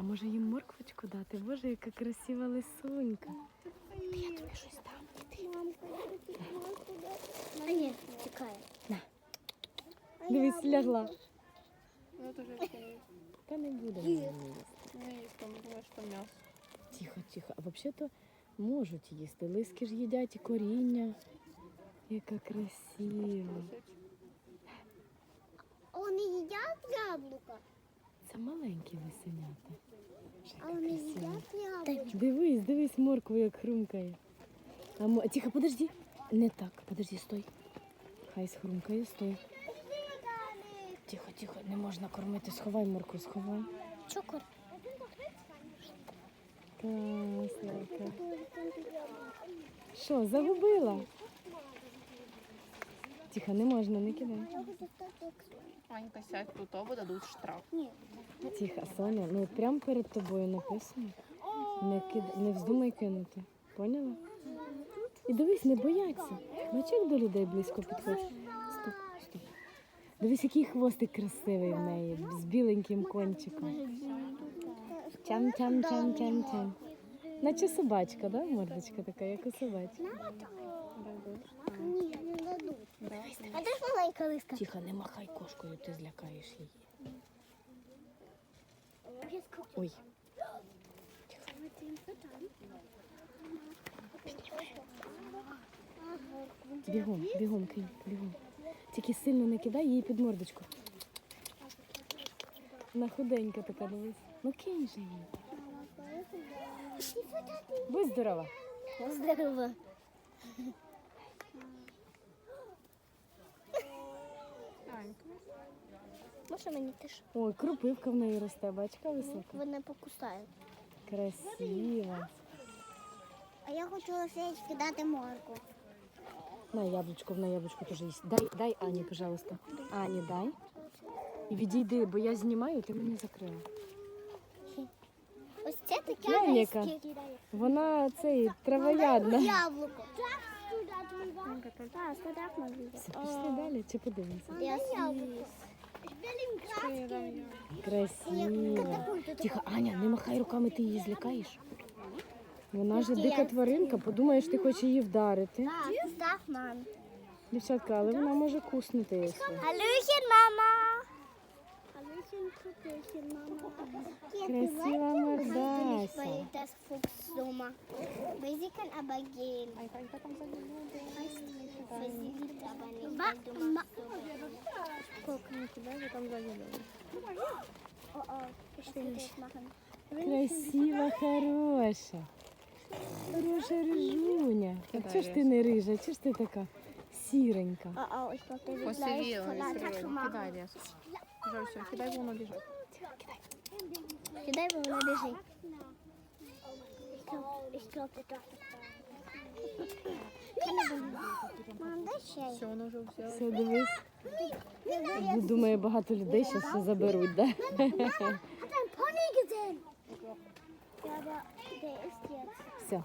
А може їм морквочку дати? Боже, яка красива лисунька. Я тобі щось дам. А ні, тікає. Дивись, лягла. Та не буде. вона їсти. не мясо. Тихо, тихо. А взагалі-то можуть їсти. Лиски ж їдять і коріння. Яка красива. Вони їдять яблука. Це маленькі лисенята. А вони їдять яблука. Дивись, дивись моркву, як хрумкає. А мо... Тихо, подожди. Не так, подожди, стой. Хай схрумкає, стой. Тихо, тихо, не можна кормити. Сховай моркву, сховай. Чокор. Класненько. Що, загубила? Тихо, не можна, не кидай. Анька, сядь тут, оба дадут штраф. Тихо, Соня, ну прямо перед тобою написано. Не, кид... не вздумай кинути. Поняла? І дивись, не бояться. Бачиш, як до людей близько підходить. Стоп, стоп. Дивись, який хвостик красивий в неї, з біленьким кончиком. чам Наче собачка, да? Мордочка така, як у собачки. Ні, не дадуть. А де ж маленька лиска? Тихо, не махай кошкою, ти злякаєш її. Ой, бігом, бігом, кинь, бігом. Тільки сильно не кидай її під мордочку. Вона худенька така, дивись. Ну кинь же її. Будь здорова. Здорово. Анька. Може мені теж? Ой, крупивка в неї росте, бачка висока. Вона покусає. Красива. А я хочу лисички дати морку. На яблучко, на яблучко теж їсть. Дай, дай Ані, пожалуйста. Ані, дай. І відійди, бо я знімаю, ти мені закрила. Ось це таке Глянь, Вона цей травоядна. Яблуко. Так, так можна. Все, пішли далі чи подивимося? Красиво. Тихо, Аня, не махай руками, ти її злякаєш. Вона ж дика тваринка, подумаєш, ти хочеш її вдарити. Так. Дівчатка, але вона може куснути, якщо. Алюхін, мама. Алюхін, мама. Красива мордася. Weil das Fuchs so macht. Weil sie kann aber gehen. Анька, Анька там сзади. Weil sie liebt aber nicht, weil du machst so. Сколько не кидай, вы там сзади делаешь. Oh, oh, ich will das machen. Красива, хороша. Хороша рижуня. А чого ж ти не рижа? Чого ж ти така сіренька? Wird gleich Посивела, voll Attacke Кидай. Все, кидай, бо вона біжить. Мам, дай ще. Все, дивись. Думаю, багато людей зараз все заберуть, да? Все,